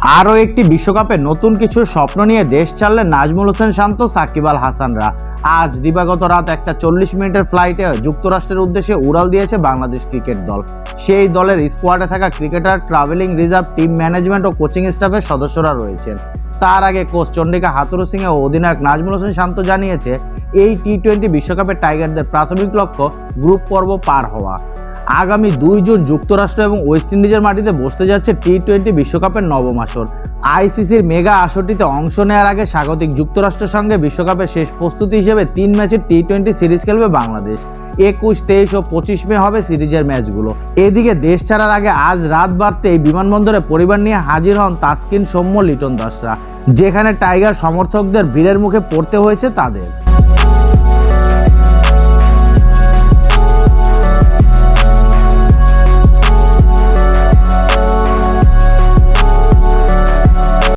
আরও একটি বিশ্বকাপে নতুন কিছু স্বপ্ন নিয়ে দেশ ছাড়লেন নাজমুল হোসেন শান্ত, সাকিব আল হাসানরা। আজ দিবাগত রাত একটা চল্লিশ মিনিটের ফ্লাইটে যুক্তরাষ্ট্রের উদ্দেশ্যে উড়াল দিয়েছে বাংলাদেশ ক্রিকেট দল। সেই দলের স্কোয়াডে থাকা cricketer travelling reserve team management ও কোচিং স্টাফের সদস্যরা রয়েছেন। তার আগে কোচ চন্ডিকা হাতুরু সিং ও অধিনায়ক নাজমুল হোসেন শান্ত জানিয়েছে, এই টি টোয়েন্টি বিশ্বকাপে টাইগারদের প্রাথমিক লক্ষ্য গ্রুপ পর্ব পার হওয়া। আগামী দুই জুন যুক্তরাষ্ট্র এবং ওয়েস্ট ইন্ডিজের মাটিতে বসতে যাচ্ছে টি টোয়েন্টি বিশ্বকাপের নবম আসর। আইসিসির মেগা আসরটিতে অংশ নেওয়ার আগে স্বাগতিক যুক্তরাষ্ট্রের সঙ্গে বিশ্বকাপের শেষ প্রস্তুতি হিসেবে তিন ম্যাচের টি টোয়েন্টি সিরিজ খেলবে বাংলাদেশ। একুশ, তেইশ ও পঁচিশ মে হবে সিরিজের ম্যাচগুলো। এদিকে দেশ ছাড়ার আগে আজ রাত বাড়তেই বিমানবন্দরে পরিবার নিয়ে হাজির হন তাসকিন সৌম্য, লিটন দাসরা, যেখানে টাইগার সমর্থকদের ভিড়ের মুখে পড়তে হয়েছে তাদের।